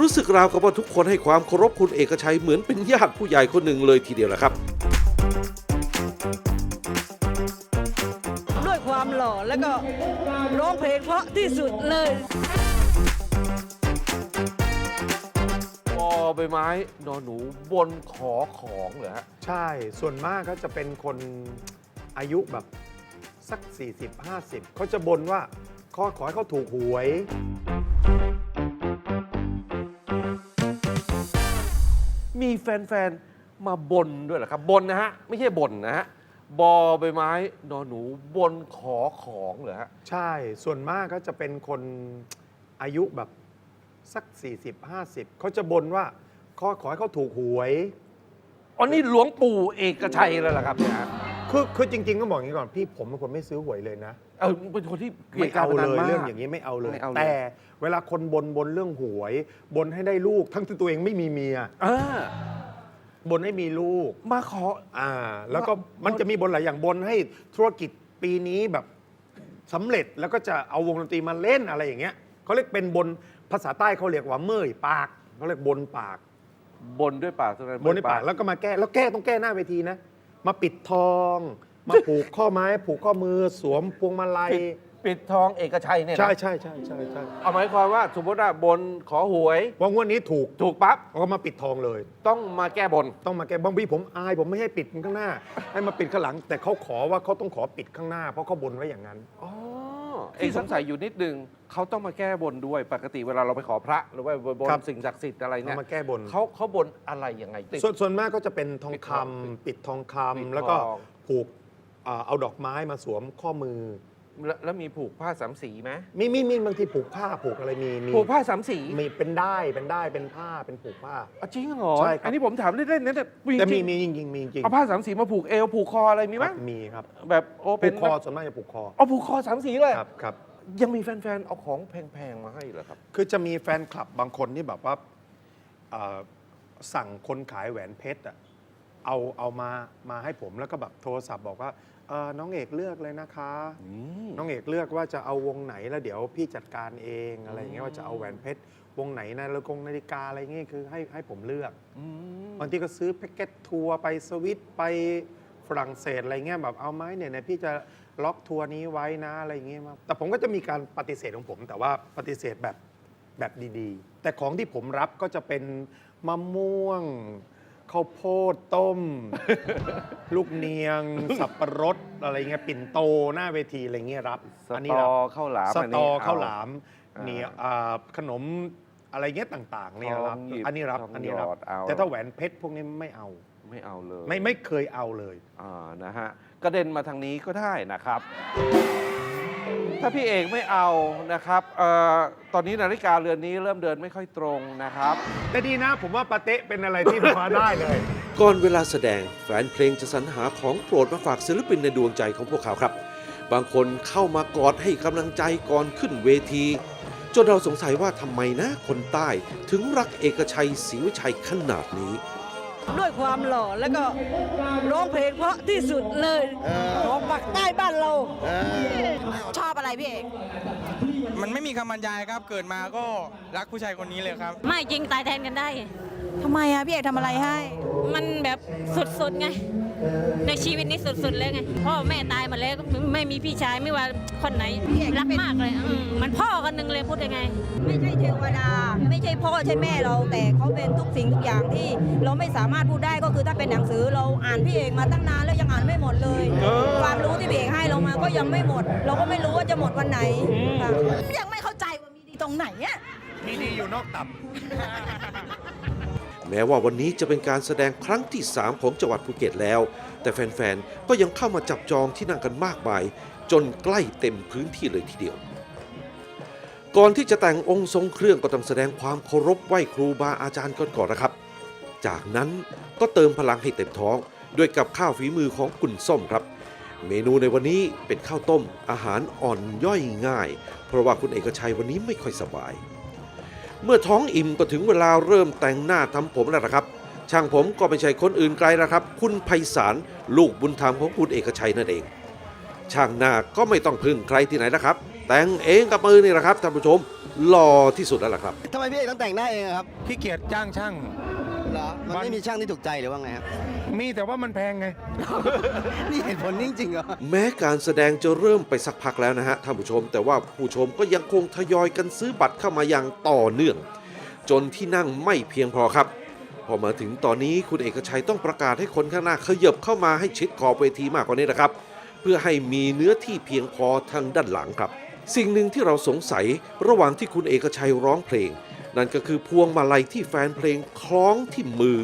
รู้สึกราวกับว่าทุกคนให้ความเคารพคุณเอกชัยเหมือนเป็นญาติผู้ใหญ่คนหนึ่งเลยทีเดียวแหละครับ ด้วยความหล่อแล้วก็ร้องเพลงเพราะที่สุดเลย บไม้นอนหนูบนขอของเหรอฮะ ใช่ ส่วนมากก็จะเป็นคนอายุแบบสัก 40 50เขาจะบนว่าขอขอให้เขาถูกหวย มีแฟนๆ มาบนด้วยเหรอครับบนนะฮะ ไม่ใช่บ่นนะฮะบอใบไม้นอนหนูบนขอของเหรอฮะ ใช่ ส่วนมากก็จะเป็นคนอายุแบบสัก 40 50เขาจะบนว่า ขอขอให้เขาถูกหวย อ๋อนี่หลวงปู่เอกชัยแล้วล่ะครับเนี่ยฮะคือคือจริงๆก็บอกอย่างนี้ก่อนพี่ผมเป็นคนไม่ซื้อหวยเลยนะ เออเป็นคนที่กลีไม่ยดกเอาพนันเลยมก เรื่องอย่างนี้ไม่เอาเลย ไม่เอาเลย แต่เวลาคนบนบนเรื่องหวย บนให้ได้ลูกทั้งที่ตัวเองไม่มีเมีย เออบนให้มีลูก มาขอ อ่า แล้วก็ว่ามันจะมีบนหลายอย่างบนให้ธุรกิจปีนี้แบบสำเร็จแล้วก็จะเอาวงดนตรีมาเล่นอะไรอย่างเงี้ยเขาเรียกเป็นบนภาษาใต้เขาเรียกว่าเมื่อยปากเขาเรียกบนปาก บนด้วยปากเท่านั้นบนในปากแล้วก็มาแก้แล้วแก้ต้องแก้หน้าเวทีนะ มาปิดทอง มาผูกข้อไม้ผูกข้อมือสวมพวงมาลัย ปิดปิดทองเอกชัยเนี่ยนะใช่ใช่ใช่ใช่ใช่เอาหมายความว่าสมมติว่าบนขอหวย ว่างวดนี้ถูกถูกปั๊บเขาก็มาปิดทองเลย ต้องมาแก้บน ต้องมาแก้บางทีผมอาย ผมไม่ให้ปิดข้างหน้า ให้มาปิดข้างหลัง แต่เขาขอว่าเขาต้องขอปิดข้างหน้า เพราะเขาบนไว้อย่างนั้น อ๋อ เอกสงสัยอยู่นิดนึงเขาต้องมาแก้บนด้วยปกติเวลาเราไปขอพระ หรือว่าบนครับ สิ่งศักดิ์สิทธิ์อะไรเนี่ยเอามาแก้บน เขาเขาบนอะไรยังไงติด ส่วนส่วนมากก็จะเป็นทองปิดคทองำปิดทองคปิดำแล้วก็ทองผูกอ่าเอาดอกไม้มาสวมข้อมือ แล้วแล้วมีผูกผ้าสามสีไหมมีมีมีบางทีผูกผ้าผูกอะไรมีมีผูกผ้าสามสีมีเป็นได้เป็นได้เป็นผ้าเป็นผูกผ้าอะจริงเหรอใช่ครับ อันนี้ผมถามเล่นๆนะแต่จริงๆแต่มีมีจริงๆมีจริงเอาผ้าสามสีมาผูกเอวผูกคออะไรมีไหมครับมีครับแบบโอผูเป็นกคอส่วนมากจะผูกคอเอาผูกคอสามสีเลยครับครับ ยังมีแฟนๆเอาของแพงๆมาให้เหรอครับ คือจะมีแฟนคลับบางคนที่แบบว่าเอ่อสั่งคนขายแหวนเพชรอะเอาเอามามาให้ผมแล้วก็แบบโทรศัพท์บอกว่า เอ่อน้องเอกเลือกเลยนะคะ น้องเอกเลือกว่าจะเอาวงไหนแล้วเดี๋ยวพี่จัดการเองอะไรอย่างเงี้ยว่าจะเอาแหวนเพชรวงไหนนะแล้วกงนาฬิกาอะไรเงี้ยคือให้ให้ผมเลือกอืมบางทีก็ซื้อแพ็กเกจทัวร์ไปสวิตไปฝรั่งเศสอะไรเงี้ยแบบเอาไหมเนี่ยเนี่ยพี่จะล็อกทัวร์นี้ไว้นะอะไรเงี้ยมาแต่ผมก็จะมีการปฏิเสธของผม แต่ว่าปฏิเสธแบบแบบดีๆ แต่ของที่ผมรับก็จะเป็นมะม่วง ข้าวโพดต้ม ลูกเนียง สับปะรดอะไรเงี้ยปิ่นโตหน้าเวทีอะไรเงี้ยรับสอันตนี้อรับข้าวหลามสนตนี้อเข้าวหลามอ่าเนี่ยอ่าขนมอะไรเงี้ยต่าง ๆ เนี่ยรับทองหยิบอันนี้รับทองอันนี้รับ หยอดเอาแต่ถ้าแหวนเพชรพวกนี้ไม่เอา ไม่เอาเลยไม่ไม่เคยเอาเลย อ่านะฮะกระเด็นมาทางนี้ก็ได้นะครับ ถ้าพี่เอกไม่เอานะครับเอ่อตอนนี้นาฬิกาเรือนนี้เริ่มเดินไม่ค่อยตรงนะครับ แต่ดีนะ ผมว่าปาเต๊ะเป็นอะไรที่มาได้เลย ก่อนเวลาแสดงแฟนเพลงจะสรรหาของโปรดมาฝากศิลปินในดวงใจของพวกเขาครับ บางคนเข้ามากอดให้กำลังใจก่อนขึ้นเวที จนเราสงสัยว่าทำไมนะ คนใต้ถึงรักเอกชัยศรีวิชัยขนาดนี้ ด้วยความหล่อแล้วก็ร้องเพลงเพราะที่สุดเลยของปากใต้บ้านเราชอบอะไรพี่เอก มันไม่มีคำบรรยายครับ เกิดมาก็รักผู้ชายคนนี้เลยครับ ไม่จริงตายแทนกันได้ ทำไมอะพี่เอกทำอะไรให้ มันแบบสุดๆไง ในชีวิตนี้สุดๆเลยไง พ่อแม่ตายหมาแล้วไม่มีพี่ชายไม่ว่าคนไหนพี่เอกรักมากเลยอืมมันพ่อกันหนึ่งเลยพูดยังไง ไม่ใช่เทวดา ไม่ใช่พ่อใช่แม่เรา แต่เขาเป็นทุกสิ่งทุกอย่างที่เราไม่สามารถพูดได้ก็คือถ้าเป็นหนังสือเราอ่านพี่เอกมาตั้งนานแล้วยังอ่านไม่หมดเลย ความรู้ที่พี่เอกให้เรามาก็ยังไม่หมด เราก็ไม่รู้ว่าจะหมดวันไหนค่ะ ยังไม่เข้าใจว่ามีดีตรงไหนอะ มีดีอยู่นอกตับแม้ว่าวันนี้จะเป็นการแสดงครั้งที่ 3 ของจังหวัดภูเก็ตแล้ว แต่แฟนๆ ก็ยังเข้ามาจับจองที่นั่งกันมากมาย จนใกล้เต็มพื้นที่เลยทีเดียว ก่อนที่จะแต่งองค์ทรงเครื่องก็ต้องแสดงความเคารพไหว้ครูบาอาจารย์ก่อนก่อนนะครับ จากนั้นก็เติมพลังให้เต็มท้องด้วยกับข้าวฝีมือของคุณส้มครับ เมนูในวันนี้เป็นข้าวต้มอาหารอ่อนย่อยง่าย เพราะว่าคุณเอกชัยวันนี้ไม่ค่อยสบาย เมื่อท้องอิ่มก็ถึงเวลาเริ่มแต่งหน้าทำผมแล้วล่ะครับจากนั้นก็เติมพลังให้เต็มท้องด้วยกับข้าวฝีมือของคุณส้มครับเมนูในวันนี้เป็นข้าวต้มอาหารอ่อนย่อยง่ายเพราะว่าคุณเอกชัยวันนี้ไม่ค่อยสบายเมื่อท้องอิ่มก็ถึงเวลาเริ่มแต่งหน้าทำผมแล้วละครับ ช่างผมก็ไม่ใช่คนอื่นไกลแล้วครับ คุณไพศาลลูกบุญธรรมของคุณเอกชัยนั่นเอง ช่างหน้าก็ไม่ต้องพึ่งใครที่ไหนนะครับ แต่งเองกับมือนี่แหละครับท่านผู้ชมหล่อที่สุดแล้วล่ะครับทำไมพี่เอกต้องแต่งหน้าเองอะครับ ขี้เกียจจ้างช่าง เหรอมันมันไม่มีช่างที่ถูกใจหรือว่าไงครับมีแต่ว่ามันแพงไง นี่เหตุผลจริงๆเหรอ แม้การแสดงจะเริ่มไปสักพักแล้วนะฮะท่านผู้ชม แต่ว่าผู้ชมก็ยังคงทยอยกันซื้อบัตรเข้ามาอย่างต่อเนื่อง จนที่นั่งไม่เพียงพอครับ พอมาถึงตอนนี้คุณเอกชัยต้องประกาศให้คนข้างหน้าขยับเข้ามาให้ชิดขอบเวทีมากกว่านี้นะครับ เพื่อให้มีเนื้อที่เพียงพอทางด้านหลังครับ สิ่งหนึ่งที่เราสงสัยระหว่างที่คุณเอกชัยร้องเพลง นั่นก็คือพวงมาลัยที่แฟนเพลงคล้องที่มือ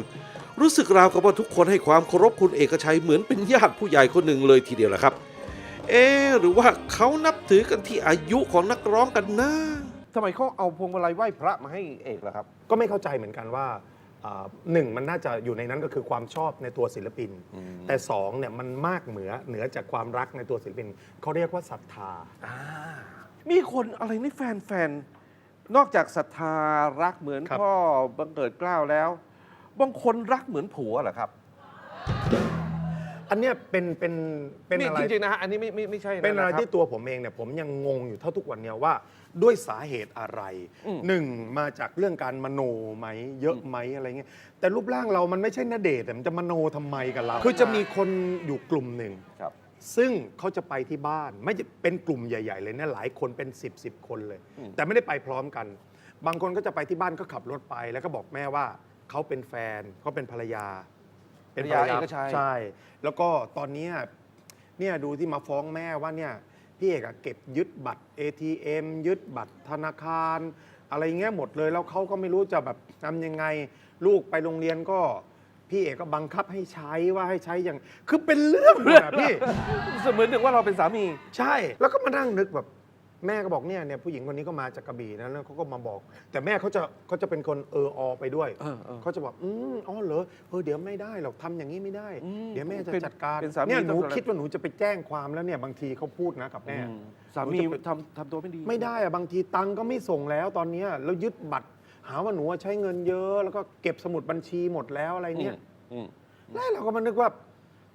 รู้สึกราวกับว่าทุกคนให้ความเคารพคุณเอกชัยเหมือนเป็นญาติผู้ใหญ่คนหนึ่งเลยทีเดียวแหละครับ เอะหรือว่าเขานับถือกันที่อายุของนักร้องกันนะทำไมเขาเอาพวงมาลัยไหว้พระมาให้เอกล่ะครับ ก็ไม่เข้าใจเหมือนกันว่าอ่าหนึ่งมันน่าจะอยู่ในนั้นก็คือความชอบในตัวศิลปิน แต่สองเนี่ยมันมากเหนือเหนือจากความรักในตัวศิลปินเขาเรียกว่าศรัทธา มีคนอะไรนี่แฟนแฟนๆ นอกจากศรัทธารักเหมือนครับพ่อบังเกิดเกล้าวแล้ว บางคนรักเหมือนผัวเหรอครับอันเนี้ยเป็นเป็นเป็นนี่อะไร จริงๆนะฮะอันนี้ไม่ไม่ไม่ใช่เป็นอะไรคบ ที่ตัวผมเองเนี่ยผมยังงงอยู่เท่าทุกวันเนี้ยว่าด้วยสาเหตุอะไรอืม หนึ่งมาจากเรื่องการมโนไหมเยอะไหมอะไรเงี้ยแต่รูปร่างเรามันไม่ใช่นเดชน์แต่มันจะมโนทำไมกับเราคือจะมีคนอยู่กลุ่มหนึ่ง ครับ ซึ่งเขาจะไปที่บ้าน ไม่จะเป็นกลุ่มใหญ่ ๆ เลยนะหลายคนเป็น 10บสคนเลย แต่ไม่ได้ไปพร้อมกัน บางคนก็จะไปที่บ้านก็ขับรถไป แล้วก็บอกแม่ว่าเขาเป็นแฟนเขาเป็นภรรยา เป็นภรรภรรยาเอกชัย ใช่ แล้วก็ตอนเนี้ยเนี่ยดูที่มาฟ้องแม่ว่าเนี่ยพี่เอกอะเก็บยึดบัตร ATM ยึดบัตรธนาคาร อะไรเงี้ยหมดเลยแล้วเขาก็ไม่รู้จะแบบทำยังไง ลูกไปโรงเรียนก็ พี่เอกก็บังคับให้ใช้ว่าให้ใช้อย่าง คือเป็นเรื่องหมดอะพี่ เสมือนหนึ่งว่าเราเป็นสามี ใช่ แล้วก็มานั่งนึกแบบแม่ก็บอกเนี่ยเนี่ยผู้หญิงคนนี้ก็มาจากกระบี่นะแล้วเขาก็มาบอก แต่แม่เขาจะเขาจะเป็นคนเอออไปด้วยเออเออเขาจะบอกอืมอ๋อเหรอเออเดี๋ยวไม่ได้หรอกทำอย่างนี้ไม่ได้ อืมเดี๋ยวแม่จะเป็นจัดการเป็นสามีเนี่ยหนูต้องอะไรคิดว่าหนูจะไปแจ้งความแล้วเนี่ยบางทีเขาพูดนะกับแม่อืมสามีหนูจะไปทำทำตัวไม่ดี ไม่ได้อะบางทีตังค์ก็ไม่ส่งแล้วตอนเนี้ยแล้วยึดบัตร หาว่าหนูอะใช้เงินเยอะแล้วก็เก็บสมุดบัญชีหมดแล้วอะไรเนี่ยอืมแล้วเราก็มานึกว่า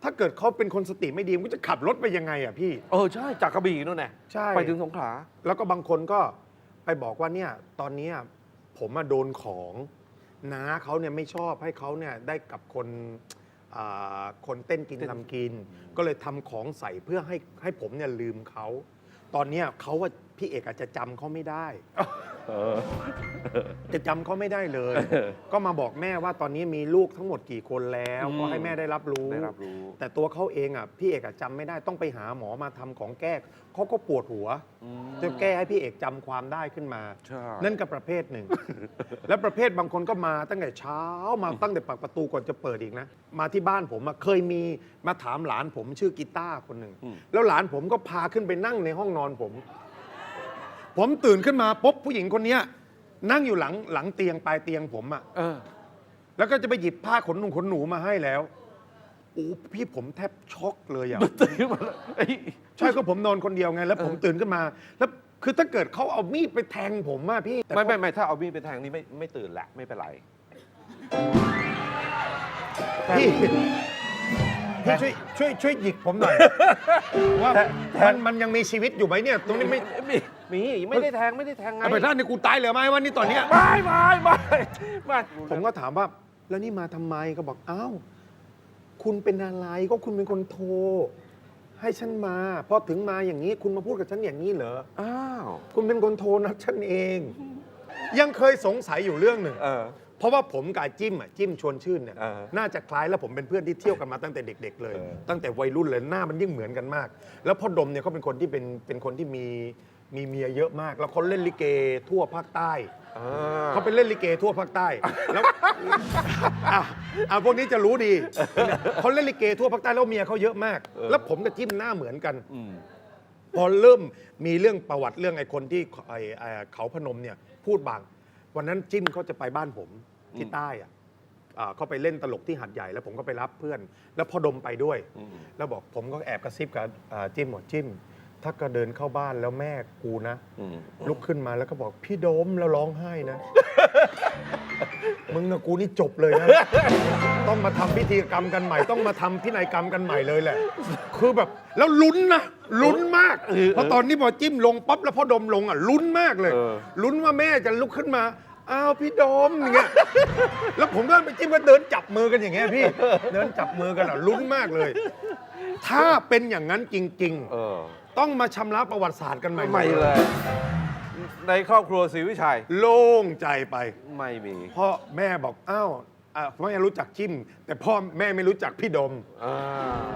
ถ้าเกิดเขาเป็นคนสติไม่ดีมันก็จะขับรถไปยังไงอะพี่ เออใช่จากกระบี่นู่นแหละใช่ ไปถึงสงขลา แล้วก็บางคนก็ไปบอกว่าเนี่ยตอนเนี้ยผมมาโดนของน้าเขาเนี่ยไม่ชอบให้เขาเนี่ยได้กับคนอ่าคนเต้นกินเต้นลำกิน ก็เลยทำของใส่เพื่อให้ให้ผมเนี่ยลืมเขา ตอนเนี้ยเขาว่าพี่เอกอาจจะจำเขาไม่ได้ เออ จะจำเขาไม่ได้เลย ก็มาบอกแม่ว่าตอนนี้มีลูกทั้งหมดกี่คนแล้วอืม ก็ให้แม่ได้รับรู้ ได้รับรู้ แต่ตัวเขาเองอะพี่เอกอะจำไม่ได้ต้องไปหาหมอมาทำของแก้เขาก็ปวดหัวอืมจะแก้ให้พี่เอกจำความได้ขึ้นมา ใช่นั่นก็ประเภทหนึ่ง แล้วประเภทบางคนก็มาตั้งแต่เช้ามาตั้งแต่ปากประตูก่อนจะเปิดอีกนะ มาที่บ้านผมอะเคยมีมาถามหลานผมชื่อกีตาร์คนหนึ่งอืมแล้วหลานผมก็พาขึ้นไปนั่งในห้องนอนผม ผมตื่นขึ้นมาปุ๊บผู้หญิงคนเนี้ยนั่งอยู่หลังหลังเตียงปลายเตียงผมอะเออ แล้วก็จะไปหยิบผ้าขนหนุ่งขนหนูมาให้แล้วโอ้พี่ผมแทบช็อกเลยอะ ตื่นมาแล้วเอ้ย ใช่ก็ผมนอนคนเดียวไง แล้วผมตื่นขึ้นมา แล้วคือถ้าเกิดเขาเอามีดไปแทงผมอะพี่แต่ไม่ไม่ไม่ถ้าเอามีดไปแทงนี่ไม่ไม่ตื่นแหละไม่เป็นไร พี่พี่ช่วยช่วยช่วยหยิกผมหน่อยว่ามันมันยังมีชีวิตอยู่ไหมเนี่ย ตรงนี้ไม่ มี มีไม่ได้แทงไม่ได้แทงไงเอาไปท่านนี่กูตายเหลือไหมวันนี้ตอนเนี้ยไม่ไม่ไม่ไม่ผมก็ถามว่า แล้วนี่มาทำไมก็บอกอ้าวคุณเป็นอะไรก็คุณเป็นคนโทร ให้ฉันมาพอถึงมาอย่างนี้ คุณมาพูดกับฉันอย่างนี้เหรออ้าวคุณเป็นคนโทรนัดฉันเอง ยังเคยสงสัยอยู่เรื่องหนึ่ง เออ เพราะว่าผมกับไอ้จิ้มอะจิ้มชวนชื่นเนี่ยเออน่าจะคล้ายแล้วผมเป็นเพื่อนที่เที่ยวกันมาตั้งแต่เด็ก ๆ เลย เออตั้งแต่วัยรุ่นเลยหน้ามันยิ่งเหมือนกันมาก แล้วพ่อดมเนี่ยเขาเป็นคนที่เป็นเป็นคนที่มี มีเมียเยอะมาก แล้วเขาเล่นลิเกทั่วภาคใต้อ่าเขาไปเล่นลิเกทั่วภาคใต้แล้วอะอะพวกนี้จะรู้ดีเขาเล่นลิเกทั่วภาคใต้แล้วเมียเขาเยอะมาก แล้วผมกับจิ้มหน้าเหมือนกันอืมพอเริ่มมีเรื่องประวัติเรื่องไอ้คนที่ไอ้ไอ้เขาพนมเนี่ย พูดบาง วันนั้นจิ้มเขาจะไปบ้านผมที่ใต้อะอ่าเขาไปเล่นตลกที่หัดใหญ่แล้วผมก็ไปรับเพื่อน แล้วพอดมไปด้วยอืมแล้วบอกผมก็แอบกระซิบกับอ่าจิ้มบอกจิ้ม ถ้าก็เดินเข้าบ้านแล้วแม่กูนะ อืมลุกขึ้นมาแล้วก็บอกพี่โดมแล้วร้องไห้นะ มึงกับกูนี่จบเลยนะ ต้องมาทำพิธีกรรมกันใหม่ ต้องมาทำพินัยกรรมกันใหม่เลยแหละ คือแบบแล้วลุ้นนะลุ้นมากเออเพราะตอนนี้พอจิ้มลงปั๊บแล้วพอดมลงอะลุ้นมากเลย เออ ลุ้นว่าแม่จะลุกขึ้นมาอ้าวพี่โดมอย่างเงี้ยแล้วผมเดินไปจิ้มก็เดินจับมือกันอย่างเงี้ยพี่ เดินจับมือกันอะลุ้นมากเลย ถ้าเป็นอย่างนั้นจริงเออๆ ต้องมาชำระประวัติศาสตร์กันใหม่ไม่เลย ในครอบครัวศรีวิชัย โล่งใจไปไม่มี พ่อแม่บอกอ้าวอะแม่รู้จักจิ้ม แต่พ่อแม่ไม่รู้จักพี่ดม อ่า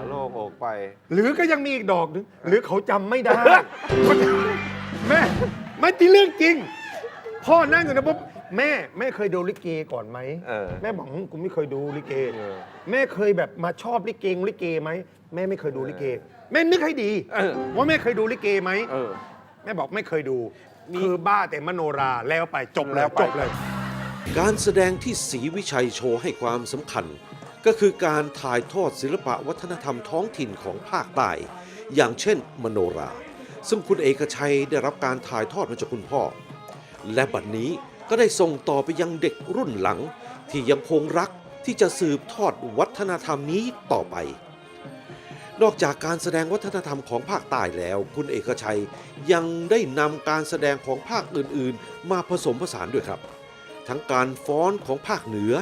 โล่งอกไป หรือก็ยังมีอีกดอกหนึงหรือเขาจำไม่ได้ แม่ไม่ที่เรื่องจริง พ่อนั่งอยู่นะปุ๊บแม่แม่เคยดูลิเกก่อนไหมเออแม่บอกหึกูไม่เคยดูลิเก เออ แม่เคยแบบมาชอบลิเกลิเกไหมแม่ไม่เคยดูลิเก แม่นึกให้ดีเออ ว่าแม่เคยดูลิเกไหมเออ แม่บอกไม่เคยดู คือบ้าแต่มโนราแล้วไปจบแล้แล้ววไปจบเลย การแสดงที่ศรีวิชัยโชว์ให้ความสำคัญ ก็คือการถ่ายทอดศิลปะวัฒนธรรมท้องถิ่นของภาคใต้อย่างเช่น มโนรา ซึ่งคุณเอกชัยได้รับการถ่ายทอดมาจากคุณพ่อ และบัดนี้ก็ได้ส่งต่อไปยังเด็กรุ่นหลัง ที่ยังคงรักที่จะสืบทอดวัฒนธรรมนี้ต่อไป นอกจากการแสดงวัฒนธรรมของภาคใต้แล้ว คุณเอกชัยยังได้นำการแสดงของภาคอื่นๆ มาผสมผสานด้วยครับ ทั้งการฟ้อนของภาคเหนือ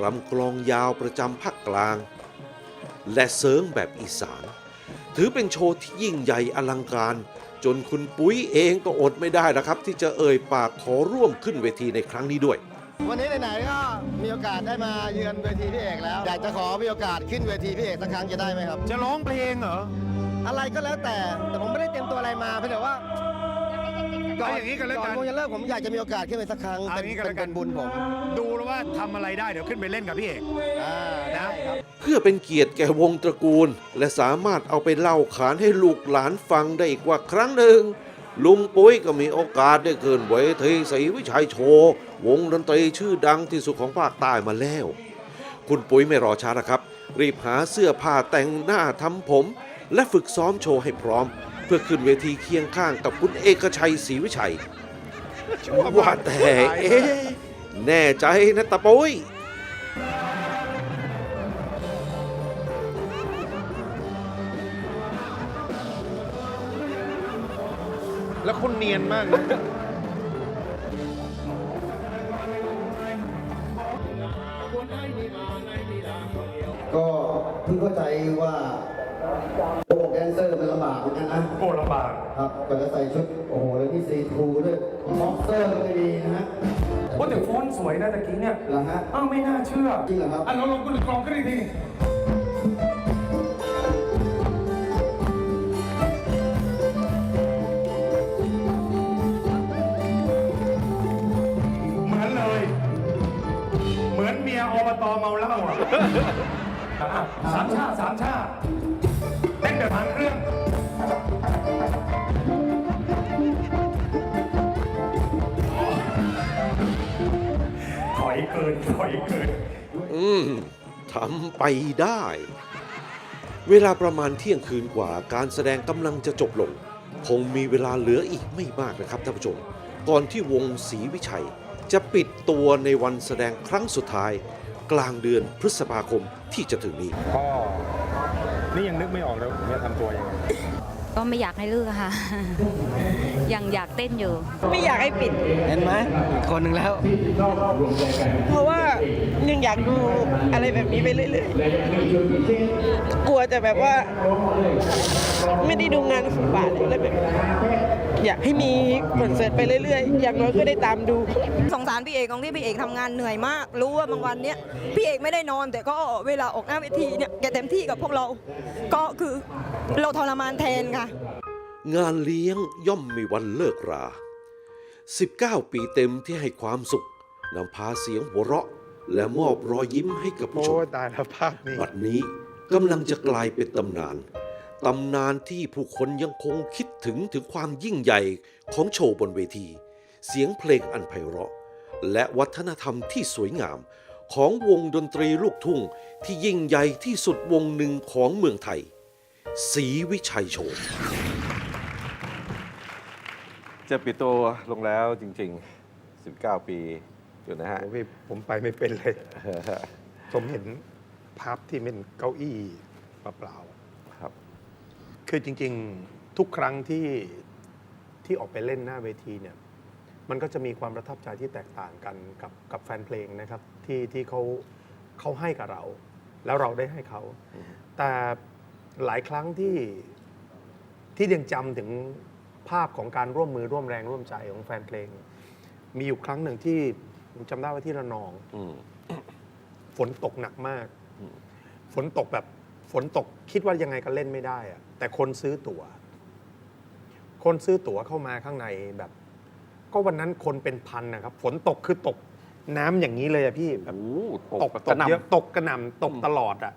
รำกลองยาวประจำภาคกลาง และเซิร์งแบบอีสาน ถือเป็นโชว์ที่ยิ่งใหญ่อลังการ จนคุณปุ้ยเองก็อดไม่ได้แล้วครับ ที่จะเอ่ยปากขอร่วมขึ้นเวทีในครั้งนี้ด้วย วันนี้ไหนๆก็มีโอกาสได้มาเยือนเวทีพี่เอกแล้ว อยากจะขอมีโอกาสขึ้นเวทีพี่เอกสักครั้งจะได้ไหมครับ จะร้องเพลงเหรออะไรก็แล้วแต่แต่ผมไม่ได้เตรียมตัวอะไรมาเพียงแต่ว่าเอาอย่างนี้กันแล้วกันก่อนวงจะเลิกผมอยากจะมีโอกาสขึ้นไปสักครั้งเอาเป็นอย่างนี้ก็เป็แล้นวกัเป็นนบุญผมดูแล้วว่าทำอะไรได้เดี๋ยวขึ้นไปเล่นกับพี่เอก อ่าได้ครับ เพื่อเป็นเกียรติแก่วงตระกูล และสามารถเอาไปเล่าขานให้ลูกหลานฟังได้อีกว่าครั้งหนึ่ง ลุงปุ้ยก็มีโอกาสได้เกินเวทีศรีวิชัยโชว์ วงดนตรีชื่อดังที่สุดของภาคใต้มาแล้ว คุณปุ้ยไม่รอช้านะครับ รีบหาเสื้อผ้าแต่งหน้าทำผม และฝึกซ้อมโชว์ให้พร้อม เพื่อขึ้นเวทีเคียงข้างกับคุณเอกชัยศรีวิชัยว่าแต่เอ๊ะแน่ใจนะตาปุ้ย เนียนมากนะก็เพิ่งเข้าใจว่าระบบแดนเซอร์มันลำบากเหมือนกันนะ โอ้ลำบาก ครับกว่าจะใส่ชุด โอ้โห แล้วนี่ซีทูด้วยบ็อกเซอร์ก็ไม่ดีนะฮะว่าแต่ฟ้อนต์สวยนะตะกี้เนี่ยเหรอฮะ อ้าวไม่น่าเชื่อจริงเหรอครับ อะเราลองกุลกรองกันอีกที เมาเหล้าอะอะสามชาติสามชาติเต้นแบบหางเครื่องถอยเกินถอยเกินอืมทำไปได้ เวลาประมาณเที่ยงคืนกว่าการแสดงกำลังจะจบลง คงมีเวลาเหลืออีกไม่มากนะครับท่านผู้ชม ก่อนที่วงศรีวิชัย จะปิดตัวในวันแสดงครั้งสุดท้าย กลางเดือนพฤษภาคมที่จะถึงนี้พ่อนี่ยังนึกไม่ออกเลยว่าผมจะทำตัวยังไงก็ไม่อยากให้เลิกอะค่ะ ยังอยากเต้นอยู่ ไม่อยากให้ปิด เห็นไหมอีกคนหนึ่งแล้ว เพราะว่ายังอยากดูอะไรแบบนี้ไปเรื่อยๆ กลัวจะแบบว่า ไม่ได้ดูงานศิลปะอะไรแบบนี้ อยากให้มีคอนเสิร์ตไปเรื่อยๆ อย่างน้อยก็ได้ตามดู สงสารพี่เอกตรงที่พี่เอกทำงานเหนื่อยมาก รู้ว่าบางวันเนี้ยพี่เอกไม่ได้นอน แต่ก็เวลาออกหน้าเวทีเนี่ยแกเต็มที่กับพวกเรา ก็คือเราทรมานแทนค่ะ งานเลี้ยงย่อมมีวันเลิกรา 19 ปีเต็มที่ให้ความสุขนำพาเสียงหัวเราะ และมอบรอยยิ้มให้กับผู้โอ้ชมยตายแล้วภาพนี้ บัดนี้กำลังจะกลายเป็นตำนาน ตำนานที่ผู้คนยังคงคิดถึงถึงความยิ่งใหญ่ของโชว์บนเวที เสียงเพลงอันไพเราะ และวัฒนธรรมที่สวยงาม ของวงดนตรีลูกทุ่งที่ยิ่งใหญ่ที่สุดวงหนึ่งของเมืองไทยศรีวิชัยโชว์จะปิดตัวลงแล้วจริง ๆ 19 ปีอยู่นะฮะ โอ้พี่ผมไปไม่เป็นเลย ผมเห็นภาพที่เป็นเก้าอี้เปล่าๆครับ คือจริงๆทุกครั้งที่ที่ออกไปเล่นหน้าเวทีเนี่ยมันก็จะมีความประทับใจที่แตกต่างกันกับกับแฟนเพลงนะครับที่ที่เขาเขาให้กับเรา แล้วเราได้ให้เขา แต่หลายครั้งที่ที่ยังจำถึงภาพของการร่วมมือร่วมแรงร่วมใจของแฟนเพลง มีอยู่ครั้งหนึ่งที่ผมจำได้ว่าที่ระนองอืมฝนตกหนักมากอืมฝนตกแบบ ฝนตกคิดว่ายังไงก็เล่นไม่ได้อะแต่คนซื้อตั๋ว คนซื้อตั๋วเข้ามาข้างในแบบ ก็วันนั้นคนเป็นพันนะครับ ฝนตกคือตกน้ำอย่างนี้เลยอะพี่แบบ โอ้โหตกตกเยอะตกกระหน่ำตกตลอดอะ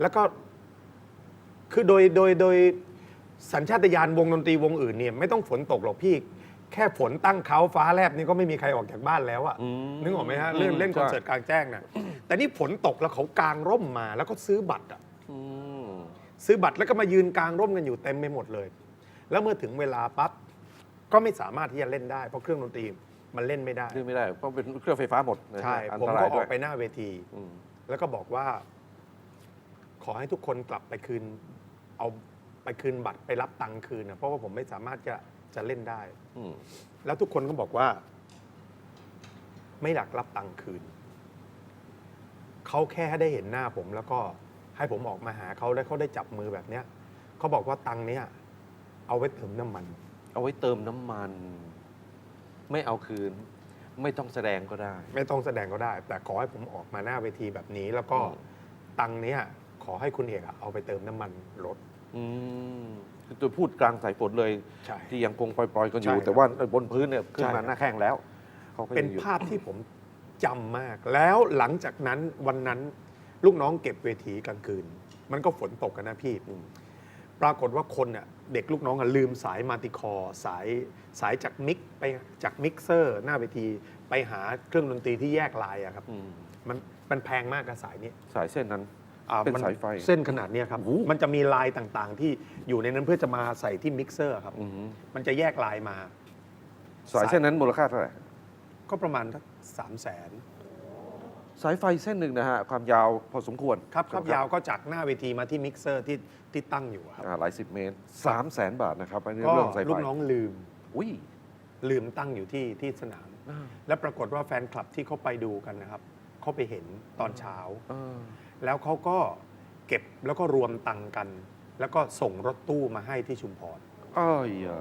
แล้วก็คือโดยโดยโดยสัญชาตญาณวงดนตรีวงอื่นเนี่ยไม่ต้องฝนตกหรอกพี่ แค่ฝนตั้งเขาฟ้าแลบนี่ก็ไม่มีใครออกจากบ้านแล้วอะอืมนึกออกไหมฮะเล่นเล่นใช่คอนเสิร์ตกลางแจ้งน่ะแต่นี่ฝนตกแล้วเขากางร่มมาแล้วก็ซื้อบัตรอะอืม ซื้อบัตรแล้วก็มายืนกลางร่มกันอยู่เต็มไปหมดเลย แล้วเมื่อถึงเวลาปั๊บก็ไม่สามารถที่จะเล่นได้เพราะเครื่องดนตรีมันเล่นไม่ได้ เรื่องไม่ได้เพราะเป็นเครื่องไฟฟ้าหมดนะฮะใช่อันผมตราก็ยอด้อวยกไปหน้าเวที อืมแล้วก็บอกว่า ขอให้ทุกคนกลับไปคืน เอาไปคืนบัตรไปรับตังค์คืนนะเพราะว่าผมไม่สามารถจะจะเล่นได้ อืมแล้วทุกคนก็บอกว่า ไม่อยากรับตังค์คืน เขาแค่ให้ได้เห็นหน้าผมแล้วก็ ให้ผมออกมาหาเขาแล้วเขาได้จับมือแบบเนี้ยเขาบอกว่าตังค์เนี้ยเอาไว้เติมน้ำมัน เอาไว้เติมน้ำมัน ไม่เอาคืน ไม่ต้องแสดงก็ได้ ไม่ต้องแสดงก็ได้ แต่ขอให้ผมออกมาหน้าเวทีแบบนี้ แล้วก็อืม ตังค์เนี้ยขอให้คุณเอกอะเอาไปเติมน้ำมันรถอืมคือตัวพูดกลางสายฝนเลย ใช่ ที่ยังคงปล่อยๆกันอยู่ ใช่ครับแต่ว่าบนพื้นเนี่ยขึ้นใช่มาหน้าแข้งแล้วเขาก็เป็นยังอยู่ภาพที่ผมจำมาก แล้วหลังจากนั้นวันนั้น ลูกน้องเก็บเวทีกลางคืน มันก็ฝนตกกันนะพี่อืมปรากฏว่าคนอะเด็กลูกน้องอะลืมสายมาติคอร์สายสายจากมิกไปจากมิกเซอร์ หน้าเวทีไปหาเครื่องดนตรีที่แยกลายอะครับอืมมันมันแพงมากกับสายนี้สายเส้นนั้น อ่เป็นมัสายไฟ เส้นขนาดเนี้ยครับโอ้โหมันจะมีลายต่างๆ ที่อยู่ในนั้นเพื่อจะมาใส่ที่มิกเซอร์ครับอืมมันจะแยกลายมา สายเส้นนั้นมูลค่าเท่าไหร่ก็ประมาณสักสามแสน สายไฟเส้นหนึ่งนะฮะความยาวพอสมควรครับครับยาวก็จากหน้าเวทีมาที่มิกเซอร์ที่ที่ตั้งอยู่อะครับอ่าหลายสิบเมตรสามแสนบาทนะครับอันนี้ก็เรื่องสายไฟลูกน้องลืมอุ้ยลืมตั้งอยู่ที่ที่สนามอ่าและปรากฏว่าแฟนคลับที่เขาไปดูกันนะครับเขาไปเห็นตอนเช้าเออแล้วเขาก็เก็บแล้วก็รวมตังค์กัน แล้วก็ส่งรถตู้มาให้ที่ชุมพรอ้อยอะ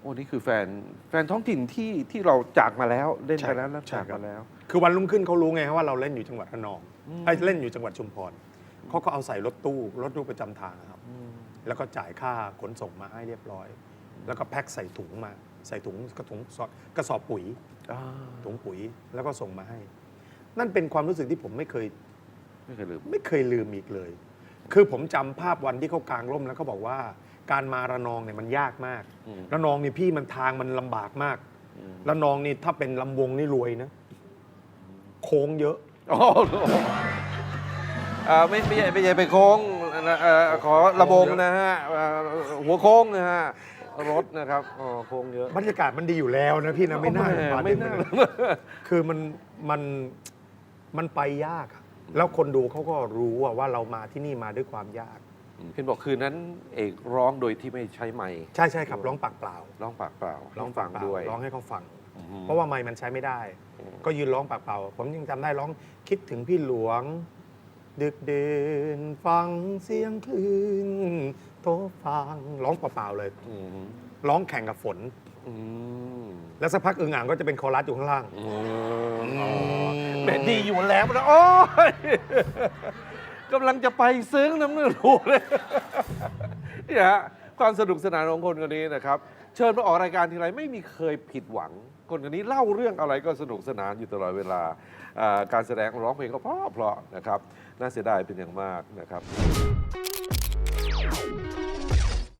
โอ้นี่คือแฟนแฟนท้องถิ่นที่ที่เราจากมาแล้วเล่นใช่ไปแล้วแล้วใช่จากครับมาแล้ว คือวันรุ่งขึ้นเขารู้ไงว่าเราเล่นอยู่จังหวัดระนองอืมไอ้ยเล่นอยู่จังหวัดชุมพรเขาก็เอาใส่รถตู้รถตู้ประจำทางอะครับอืมแล้วก็จ่ายค่าขนส่งมาให้เรียบร้อย แล้วก็แพ็คใส่ถุงมา ใส่ถุงกระถุงซอกระสอบปุ๋ย อ่าถุงปุ๋ยแล้วก็ส่งมาให้ นั่นเป็นความรู้สึกที่ผมไม่เคยไม่เคยลืม ไม่เคยลืมอีกเลย คือผมจำภาพวันที่เขากางร่มแล้วเขาบอกว่า การมาระนองเนี่ยมันยากมาก อืม ระนองนี่พี่มันทางมันลำบากมาก อืม ระนองนี่ถ้าเป็นลำวงนี่รวยนะ โค้งเยอะ โอ้โหอ่าไม่ไม่ใช่ไม่ใช่ไปโค้งนะเอ่อขอระบงนะฮะเอ่อหัวโค้งนะฮะรถนะครับอ๋อโค้งเยอะบรรยากาศมันดีอยู่แล้วนะพี่นะไม่น่าแหมาไม่ถึงน่าคือมันมันมันไปยากอะแล้วคนดูเขาก็รู้อะว่าเรามาที่นี่มาด้วยความยาก เห็นบอกคืนนั้นเอกร้องโดยที่ไม่ใช้ไมค์ใช่ใช่ครับร้องปากเปล่าร้องปากเปล่าร้องฟังปากเปล่าด้วย ร้องให้เขาฟังอืม เพราะว่าไมค์มันใช้ไม่ได้อืมก็ยืนร้องปากเปล่า ผมยังจำได้ร้องคิดถึงพี่หลวง ดึกเดินฟังเสียงคลื่นโทรฟังร้องเปล่าๆเลยอืมร้องแข่งกับฝนอืมแล้วสักพักอึ่งอ่างก็จะเป็นคอรัสอยู่ข้างล่างอืมอ๋อแหมดีอยู่แล้วนะโอ้ยกำลังจะไปซึ้งน้ำเนื้อถูกเลยเนี่ยฮะความสนุกสนานของคนคนนี้นะครับ เชิญมาออกรายการทีไรไม่มีเคยผิดหวัง คนคนนี้เล่าเรื่องอะไรก็สนุกสนานอยู่ตลอดเวลาอ่าการแสดงร้องเพลงก็เพราะๆนะครับน่าเสียดายเป็นอย่างมากนะครับ